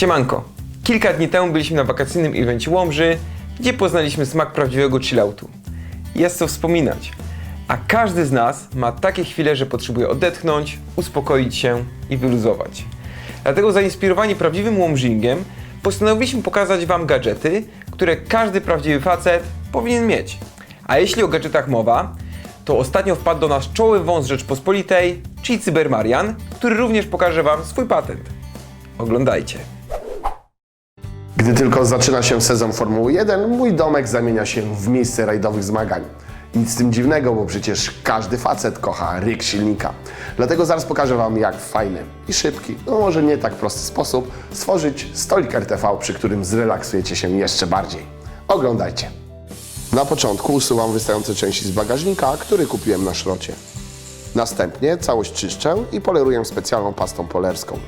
Siemanko. Kilka dni temu byliśmy na wakacyjnym evencie Łomży, gdzie poznaliśmy smak prawdziwego chilloutu. Jest co wspominać. A każdy z nas ma takie chwile, że potrzebuje odetchnąć, uspokoić się i wyluzować. Dlatego zainspirowani prawdziwym łomżingiem postanowiliśmy pokazać Wam gadżety, które każdy prawdziwy facet powinien mieć. A jeśli o gadżetach mowa, to ostatnio wpadł do nas czoły wąs Rzeczpospolitej, czyli Cybermarian, który również pokaże Wam swój patent. Oglądajcie. Gdy tylko zaczyna się sezon Formuły 1, mój domek zamienia się w miejsce rajdowych zmagań. Nic z tym dziwnego, bo przecież każdy facet kocha ryk silnika. Dlatego zaraz pokażę Wam, jak w fajny i szybki, no może nie tak prosty sposób, stworzyć stolik RTV, przy którym zrelaksujecie się jeszcze bardziej. Oglądajcie. Na początku usuwam wystające części z bagażnika, który kupiłem na szrocie. Następnie całość czyszczę i poleruję specjalną pastą polerską.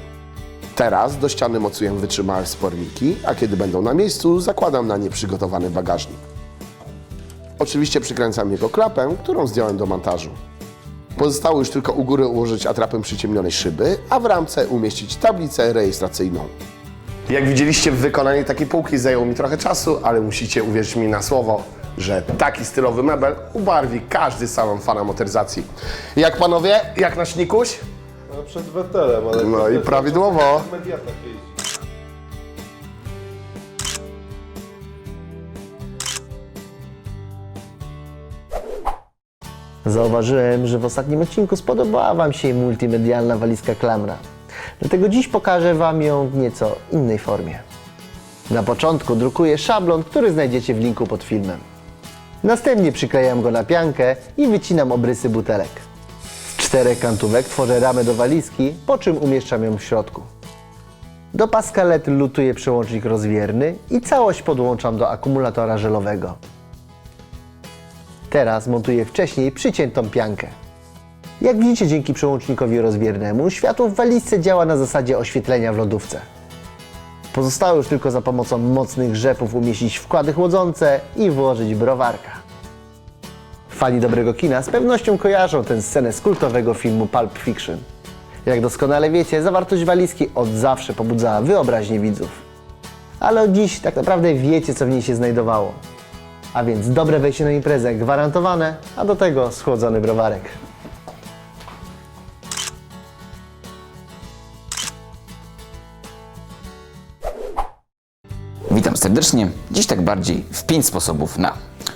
Teraz do ściany mocuję wytrzymałe sporniki, a kiedy będą na miejscu, zakładam na nie przygotowany bagażnik. Oczywiście przykręcam jego klapę, którą zdjąłem do montażu. Pozostało już tylko u góry ułożyć atrapę przyciemnionej szyby, a w ramce umieścić tablicę rejestracyjną. Jak widzieliście w wykonaniu takiej półki zajęło mi trochę czasu, ale musicie uwierzyć mi na słowo, że taki stylowy mebel ubarwi każdy salon fana motoryzacji. Jak panowie, jak nasz Nikuś? No przed wetelem, ale... No i prawidłowo. Mediatek jeździ. Zauważyłem, że w ostatnim odcinku spodobała Wam się multimedialna walizka Klamra. Dlatego dziś pokażę Wam ją w nieco innej formie. Na początku drukuję szablon, który znajdziecie w linku pod filmem. Następnie przyklejam go na piankę i wycinam obrysy butelek. Czterech kantówek tworzę ramę do walizki, po czym umieszczam ją w środku. Do paskalet lutuję przełącznik rozwierny i całość podłączam do akumulatora żelowego. Teraz montuję wcześniej przyciętą piankę. Jak widzicie, dzięki przełącznikowi rozbiernemu, światło w walizce działa na zasadzie oświetlenia w lodówce. Pozostało już tylko za pomocą mocnych rzepów umieścić wkłady chłodzące i włożyć browarka. Fani dobrego kina z pewnością kojarzą tę scenę z kultowego filmu Pulp Fiction. Jak doskonale wiecie, zawartość walizki od zawsze pobudzała wyobraźnię widzów. Ale od dziś tak naprawdę wiecie, co w niej się znajdowało. A więc dobre wejście na imprezę gwarantowane, a do tego schłodzony browarek. Witam serdecznie. Dziś tak bardziej w pięć sposobów na.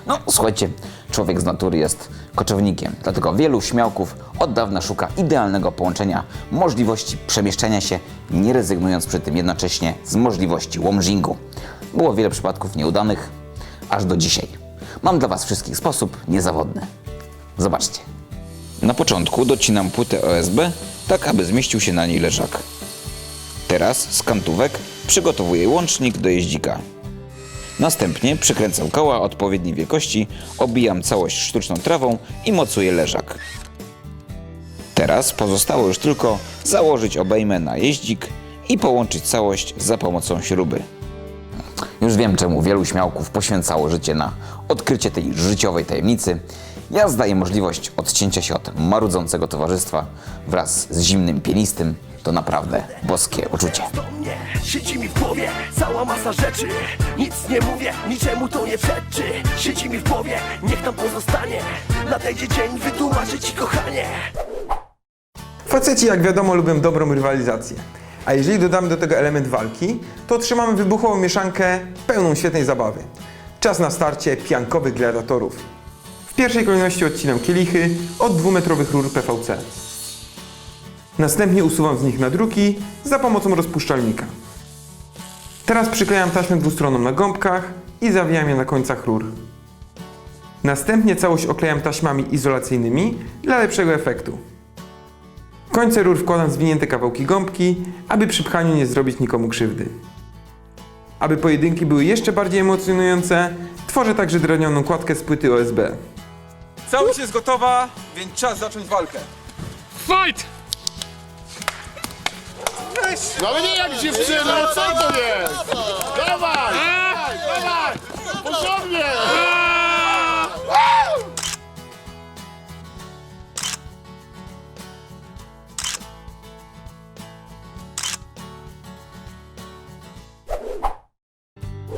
No, słuchajcie, człowiek z natury jest koczownikiem, dlatego wielu śmiałków od dawna szuka idealnego połączenia możliwości przemieszczania się, nie rezygnując przy tym jednocześnie z możliwości łomżingu. Było wiele przypadków nieudanych, aż do dzisiaj. Mam dla Was wszystkich sposób niezawodny. Zobaczcie. Na początku docinam płytę OSB, tak aby zmieścił się na niej leżak. Teraz z kantówek przygotowuję łącznik do jeździka. Następnie przykręcam koła odpowiedniej wielkości, obijam całość sztuczną trawą i mocuję leżak. Teraz pozostało już tylko założyć obejmę na jeździk i połączyć całość za pomocą śruby. Już wiem, czemu wielu śmiałków poświęcało życie na odkrycie tej życiowej tajemnicy. Ja zdaję możliwość odcięcia się od marudzącego towarzystwa wraz z zimnym pienistym. To naprawdę boskie uczucie. do mnie Siedzi mi w głowie cała masa rzeczy Nic nie mówię, niczemu to nie przeczy Siedzi mi w głowie, niech tam pozostanie Nadejdzie dzień, wytłumaczę ci kochanie Faceci, jak wiadomo, lubią dobrą rywalizację. A jeżeli dodamy do tego element walki, to otrzymamy wybuchową mieszankę pełną świetnej zabawy. Czas na starcie piankowych gladiatorów. W pierwszej kolejności odcinam kielichy od dwumetrowych rur PVC. Następnie usuwam z nich nadruki za pomocą rozpuszczalnika. Teraz przyklejam taśmę dwustronną na gąbkach i zawijam je na końcach rur. Następnie całość oklejam taśmami izolacyjnymi dla lepszego efektu. Końce rur wkładam zwinięte kawałki gąbki, aby przy pchaniu nie zrobić nikomu krzywdy. Aby pojedynki były jeszcze bardziej emocjonujące, tworzę także dragnioną kładkę z płyty OSB. Całość jest gotowa, więc czas zacząć walkę. No ale nie jak dziewczyna, co to jest? Dawaj! Dawaj! Porządnie!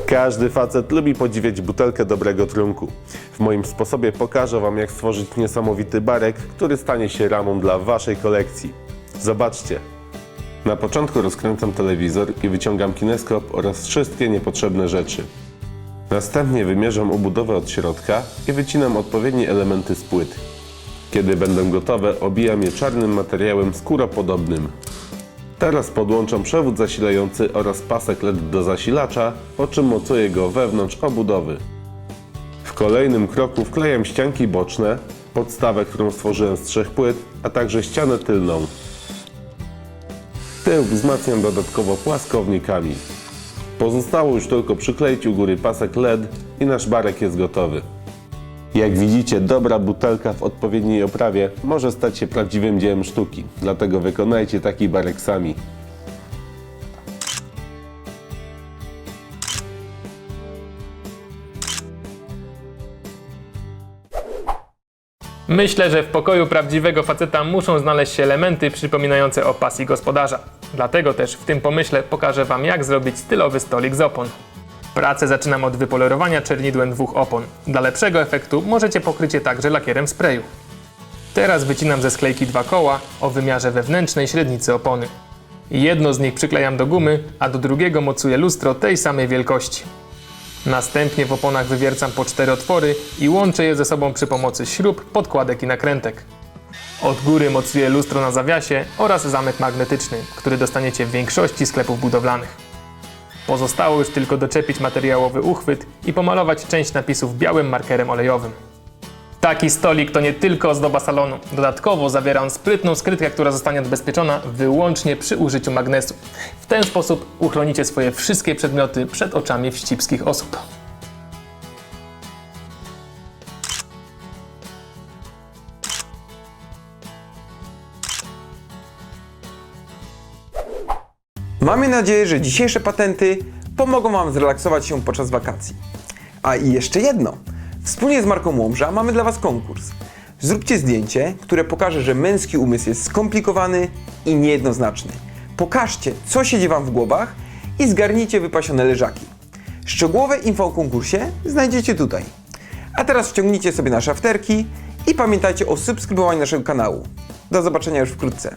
Każdy facet lubi podziwiać butelkę dobrego trunku. W moim sposobie pokażę Wam, jak stworzyć niesamowity barek, który stanie się ramą dla Waszej kolekcji. Zobaczcie. Na początku rozkręcam telewizor i wyciągam kineskop oraz wszystkie niepotrzebne rzeczy. Następnie wymierzam obudowę od środka i wycinam odpowiednie elementy z płyt. Kiedy będą gotowe, obijam je czarnym materiałem skóropodobnym. Teraz podłączam przewód zasilający oraz pasek LED do zasilacza, po czym mocuję go wewnątrz obudowy. W kolejnym kroku wklejam ścianki boczne, podstawę, którą stworzyłem z trzech płyt, a także ścianę tylną. Tył wzmacniam dodatkowo płaskownikami. Pozostało już tylko przykleić u góry pasek LED i nasz barek jest gotowy. Jak widzicie, dobra butelka w odpowiedniej oprawie może stać się prawdziwym dziełem sztuki, dlatego wykonajcie taki barek sami. Myślę, że w pokoju prawdziwego faceta muszą znaleźć się elementy przypominające o pasji gospodarza. Dlatego też w tym pomyśle pokażę Wam, jak zrobić stylowy stolik z opon. Pracę zaczynam od wypolerowania czernidłem dwóch opon. Dla lepszego efektu możecie pokryć je także lakierem sprayu. Teraz wycinam ze sklejki dwa koła o wymiarze wewnętrznej średnicy opony. Jedno z nich przyklejam do gumy, a do drugiego mocuję lustro tej samej wielkości. Następnie w oponach wywiercam po cztery otwory i łączę je ze sobą przy pomocy śrub, podkładek i nakrętek. Od góry mocuję lustro na zawiasie oraz zamek magnetyczny, który dostaniecie w większości sklepów budowlanych. Pozostało już tylko doczepić materiałowy uchwyt i pomalować część napisów białym markerem olejowym. Taki stolik to nie tylko ozdoba salonu. Dodatkowo zawiera on sprytną skrytkę, która zostanie odbezpieczona wyłącznie przy użyciu magnesu. W ten sposób uchronicie swoje wszystkie przedmioty przed oczami wścibskich osób. Mamy nadzieję, że dzisiejsze patenty pomogą Wam zrelaksować się podczas wakacji. A i jeszcze jedno. Wspólnie z marką Łomża mamy dla Was konkurs. Zróbcie zdjęcie, które pokaże, że męski umysł jest skomplikowany i niejednoznaczny. Pokażcie, co siedzi Wam w głowach i zgarnijcie wypasione leżaki. Szczegółowe info o konkursie znajdziecie tutaj. A teraz wciągnijcie sobie nasze afterki i pamiętajcie o subskrybowaniu naszego kanału. Do zobaczenia już wkrótce.